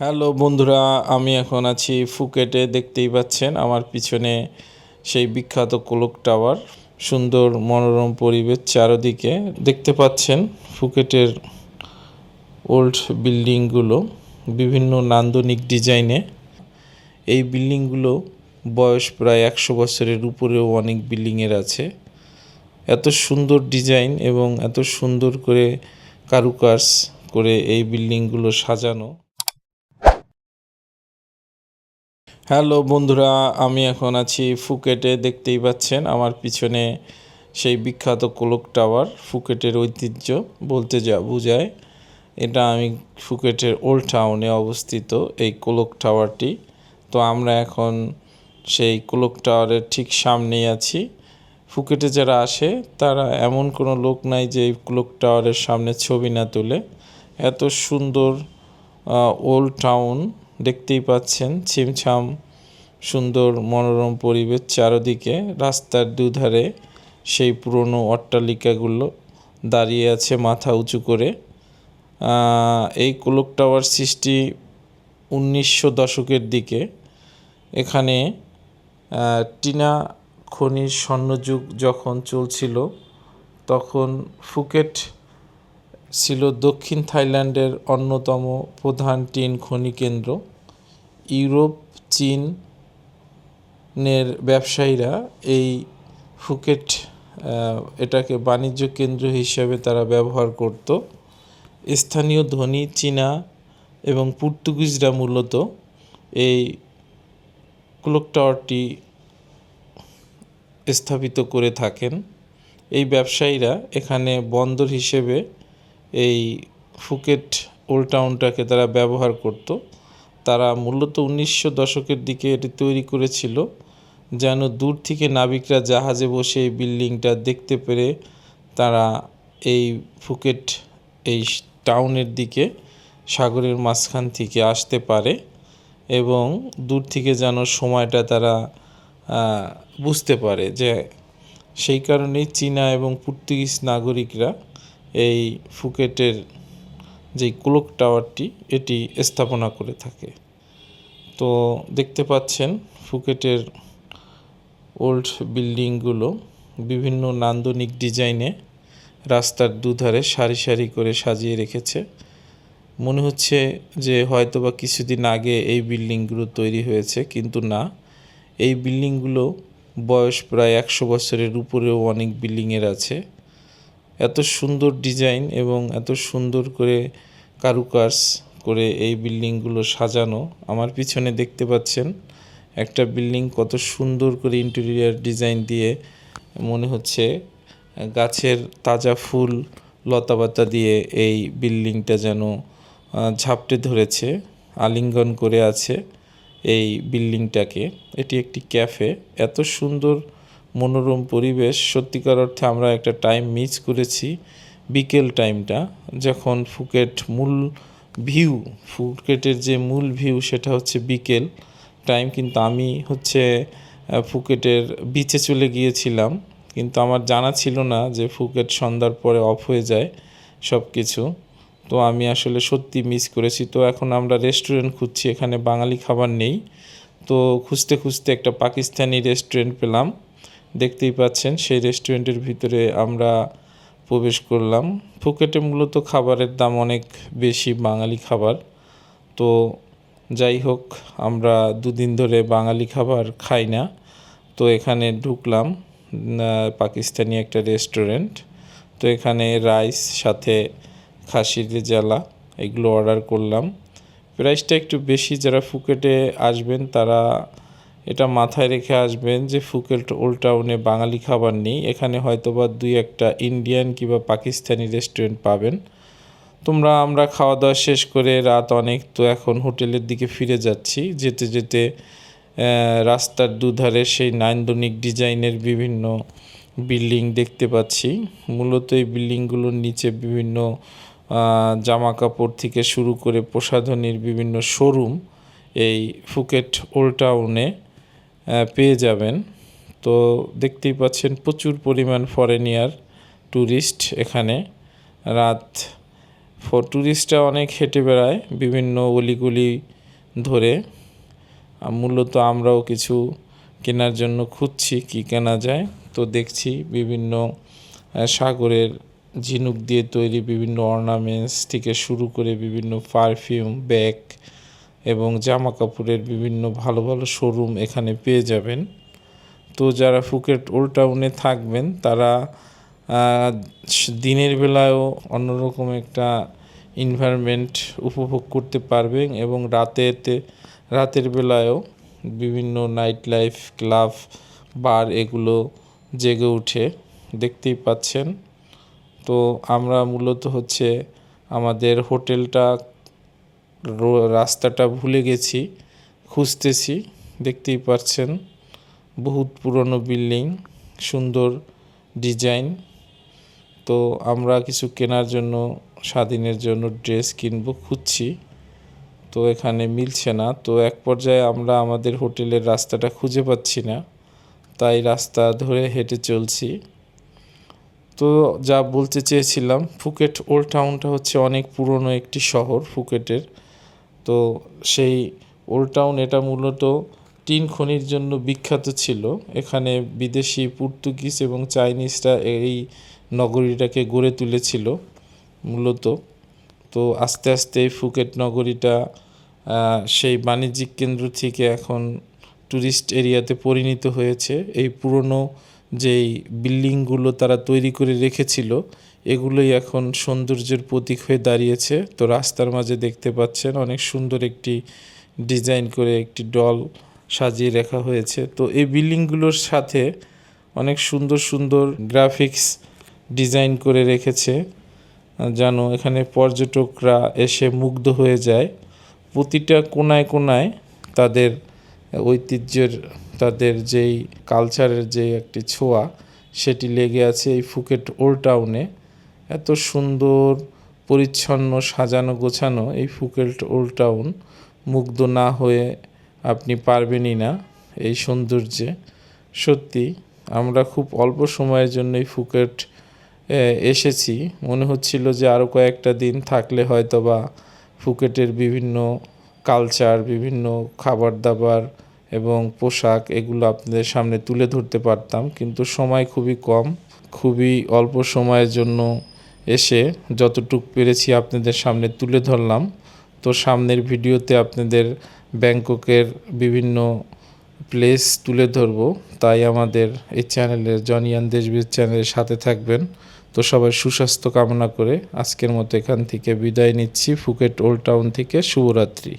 Hello বন্ধুরা, আমি এখন আছি ফুকেটে, দেখতেই পাচ্ছেন আমার পিছনে সেই বিখ্যাত কোলক টাওয়ার। সুন্দর মনোরম পরিবেশ চারদিকে। দেখতে পাচ্ছেন ফুকেটের ওল্ড বিল্ডিংগুলো, বিভিন্ন নান্দনিক ডিজাইনে। এই বিল্ডিংগুলো বয়স প্রায় একশো বছরের উপরেও অনেক বিল্ডিংয়ের আছে। এত সুন্দর ডিজাইন এবং এত সুন্দর করে কারুকাজ করে এই বিল্ডিংগুলো সাজানো। হ্যালো বন্ধুরা, আমি এখন আছি ফুকেটে, দেখতেই পাচ্ছেন আমার পিছনে সেই বিখ্যাত কোলক টাওয়ার, ফুকেটের ঐতিহ্য বলতে যা বোঝায়। এটা আমি ফুকেটের ওল্ড টাউনে অবস্থিত এই কোলক টাওয়ারটি। তো আমরা এখন সেই কোলক টাওয়ারের ঠিক সামনেই আছি। ফুকেটে যারা আসে, তারা এমন কোনো লোক নাই যে এই ক্লক টাওয়ারের সামনে ছবি না তোলে। এত সুন্দর ওল্ড টাউন দেখতেই পাচ্ছেন ছিমছাম সুন্দর মনোরম পরিবেশ চারদিকে, রাস্তার দুধারে সেই পুরনো অট্টালিকাগুলো দাঁড়িয়ে আছে মাথা উঁচু করে। এই ক্লক টাওয়ার সৃষ্টি উনিশশো দশকের দিকে। এখানে টিনা খনির স্বর্ণযুগ যখন চলছিল, তখন ফুকেট ছিল দক্ষিণ থাইল্যান্ডের অন্যতম প্রধান টিন খনি কেন্দ্র। ইউরোপ চীনের ব্যবসায়ীরা এই ফুকেট এটাকে বাণিজ্য কেন্দ্র হিসেবে তারা ব্যবহার করত। স্থানীয় ধনী চীনা এবং পর্তুগিজরা মূলত এই ক্লক টাওয়ারটি স্থাপিত করে থাকেন। এই ব্যবসায়ীরা এখানে বন্দর হিসেবে এই ফুকেট ওল্ড টাউনটাকে তারা ব্যবহার করত। তারা মূলত উনিশশো দশকের দিকে এটি তৈরি করেছিল, যেন দূর থেকে নাবিকরা জাহাজে বসে এই বিল্ডিংটা দেখতে পেরে তারা এই ফুকেট এই টাউনের দিকে সাগরের মাঝখান থেকে আসতে পারে এবং দূর থেকে যেন সময়টা তারা বুঝতে পারে যে সেই কারণেই চীনা এবং পর্তুগিজ নাগরিকরা এই ফুকেটের যেই ক্লক টাওয়ারটি, এটি স্থাপনা করে থাকে। তো দেখতে পাচ্ছেন ফুকেটের ওল্ড বিল্ডিংগুলো বিভিন্ন নান্দনিক ডিজাইনে রাস্তার দুধারে সারি সারি করে সাজিয়ে রেখেছে। মনে হচ্ছে যে হয়তোবা কিছুদিন আগে এই বিল্ডিংগুলো তৈরি হয়েছে, কিন্তু না। এই বিল্ডিংগুলো বয়স প্রায় একশো বছরের উপরেও অনেক বিল্ডিংয়ের আছে। এত সুন্দর ডিজাইন এবং এত সুন্দর করে কারুকাজ করে এই বিল্ডিংগুলো সাজানো। আমার পিছনে দেখতে পাচ্ছেন একটা বিল্ডিং কত সুন্দর করে ইন্টেরিয়ার ডিজাইন দিয়ে মনে হচ্ছে গাছের তাজা ফুল, লতাপাতা দিয়ে এই বিল্ডিংটা যেন ঝাপটে ধরেছে, আলিঙ্গন করে আছে এই বিল্ডিংটাকে। এটি একটি ক্যাফে। এত সুন্দর মনোরম পরিবেশ। সত্যিকার অর্থে আমরা একটা টাইম মিস করেছি, বিকেল টাইমটা যখন ফুকেট মূল ভিউ ফুকেটের যে মূল ভিউ সেটা হচ্ছে বিকেল টাইম কিন্তু আমি হচ্ছে ফুকেটের বিচে চলে গিয়েছিলাম। কিন্তু আমার জানা ছিল না যে ফুকেট সন্ধ্যার পরে অফ হয়ে যায় সব কিছু তো আমি আসলে সত্যি মিস করেছি। তো এখন আমরা রেস্টুরেন্ট খুঁজছি, এখানে বাঙালি খাবার নেই। তো খুঁজতে খুঁজতে একটা পাকিস্তানি রেস্টুরেন্ট পেলাম। দেখতেই পাচ্ছেন, সেই রেস্টুরেন্টের ভিতরে আমরা প্রবেশ করলাম। ফুকেটে মূলত খাবারের দাম অনেক বেশি, বাঙালি খাবার। তো যাই হোক, আমরা দুদিন ধরে বাঙালি খাবার খাই না। তো এখানে ঢুকলাম পাকিস্তানি একটা রেস্টুরেন্ট। তো এখানে রাইস, সাথে খাসির জ্বালা, এগুলো অর্ডার করলাম। প্রাইসটা একটু বেশি, যারা ফুকেটে আসবেন তারা এটা মাথায় রেখে আসবেন যে ফুকেট ওল্ড টাউনে বাঙালি খাবার নেই। এখানে হয়তোবা দুই একটা ইন্ডিয়ান কিংবা পাকিস্তানি রেস্টুরেন্ট পাবেন। তোমরা, আমরা খাওয়া দাওয়া শেষ করে রাত অনেক, তো এখন হোটেলের দিকে ফিরে যাচ্ছি। যেতে যেতে রাস্তার দুধারে সেই নান্দনিক ডিজাইনের বিভিন্ন বিল্ডিং দেখতে পাচ্ছি। মূলত এই বিল্ডিংগুলোর নিচে বিভিন্ন জামা কাপড় থেকে শুরু করে প্রসাধনীর বিভিন্ন শোরুম এই ফুকেট ওল্ড টাউনে। পেয়ে যাবেন। তো দেখতেই পাচ্ছেন প্রচুর পরিমাণ ফরেনিয়ার ট্যুরিস্ট এখানে। রাত ট্যুরিস্টরা অনেক হেঁটে বেড়ায় বিভিন্ন অলিগলি ধরে। মূলত আমরাও কিছু কেনার জন্য খুঁজছি কি কেনা যায়। তো দেখছি বিভিন্ন সাগরের ঝিনুক দিয়ে তৈরি বিভিন্ন অর্নামেন্টস থেকে শুরু করে বিভিন্ন পারফিউম ব্যাগ এবং জামা কাপড়ের বিভিন্ন ভালো ভালো শোরুম এখানে পেয়ে যাবেন। তো যারা ফুকেট ওল্ড টাউনে থাকবেন, তারা দিনের বেলায়ও অন্যরকম একটা এনভায়রনমেন্ট উপভোগ করতে পারবেন এবং রাতেতে, রাতের বেলায়ও বিভিন্ন নাইট লাইফ ক্লাব বার এগুলো জেগে উঠে দেখতেই পাচ্ছেন। তো আমরা মূলত হচ্ছে আমাদের হোটেলটা রাস্তাটা ভুলে গেছি, খুঁজতেছি, দেখতেই পাচ্ছেন বহুত পুরনো বিল্ডিং, সুন্দর ডিজাইন। তো আমরা কিছু কেনার জন্য, স্বাধীনের জন্য ড্রেস কিনবো, খুঁজছি। তো এখানে মিলছে না, তো এক পর্যায়ে আমরা আমাদের হোটেলের রাস্তাটা খুঁজে পাচ্ছি না, তাই রাস্তা ধরে হেঁটে চলছি। তো যা বলতে চেয়েছিলাম, ফুকেট ওল্ড টাউনটা হচ্ছে অনেক পুরনো একটি শহর, ফুকেটের। তো সেই ওল্ড টাউন এটা মূলত টিন খনির জন্য বিখ্যাত ছিল। এখানে বিদেশি, পর্তুগিজ এবং চাইনিজরা এই নগরীটাকে গড়ে তুলেছিল মূলত। তো আস্তে আস্তে এই ফুকেট নগরীটা সেই বাণিজ্যিক কেন্দ্র থেকে এখন ট্যুরিস্ট এরিয়াতে পরিণত হয়েছে। এই পুরনো যেই বিল্ডিংগুলো তারা তৈরি করে রেখেছিল এগুলোই এখন সৌন্দর্যের প্রতীক হয়ে দাঁড়িয়েছে। তো রাস্তার মাঝে দেখতে পাচ্ছেন অনেক সুন্দর একটি ডিজাইন করে একটি ডল সাজিয়ে রাখা হয়েছে। তো এই বিল্ডিংগুলোর সাথে অনেক সুন্দর সুন্দর গ্রাফিক্স ডিজাইন করে রেখেছে। যেন এখানে পর্যটকরা এসে মুগ্ধ হয়ে যায়। প্রতিটা কোনায় কোনায় তাদের ঐতিহ্যের, তাদের যেই কালচারের যে একটি ছোঁয়া, সেটি লেগে আছে এই ফুকেট ওল্ড টাউনে। এত সুন্দর, পরিচ্ছন্ন, সাজানো, গোছানো এই ফুকেট ওল্ড টাউন মুগ্ধ না হয়ে আপনি পারবেনই না এই সৌন্দর্যে। সত্যি, আমরা খুব অল্প সময়ের জন্য এই ফুকেট এসেছি। মনে হচ্ছিল যে আরও কয়েকটা দিন থাকলে হয়তো বা ফুকেটের বিভিন্ন কালচার, বিভিন্ন খাবার দাবার এবং পোশাক এগুলো আপনাদের সামনে তুলে ধরতে পারতাম, কিন্তু সময় খুবই কম। খুবই অল্প সময়ের জন্য এসে যতটুক পেরেছি আপনাদের সামনে তুলে ধরলাম। তো সামনের ভিডিওতে আপনাদের ব্যাংককের বিভিন্ন প্লেস তুলে ধরব। তাই আমাদের এই চ্যানেলের জনিয়ান দেশবিদ চ্যানেলের সাথে থাকবেন। তো সবাই সুস্বাস্থ্য কামনা করে আজকের মতো এখান থেকে বিদায় নিচ্ছি। ফুকেট ওল্ড টাউন থেকে শুভরাত্রি।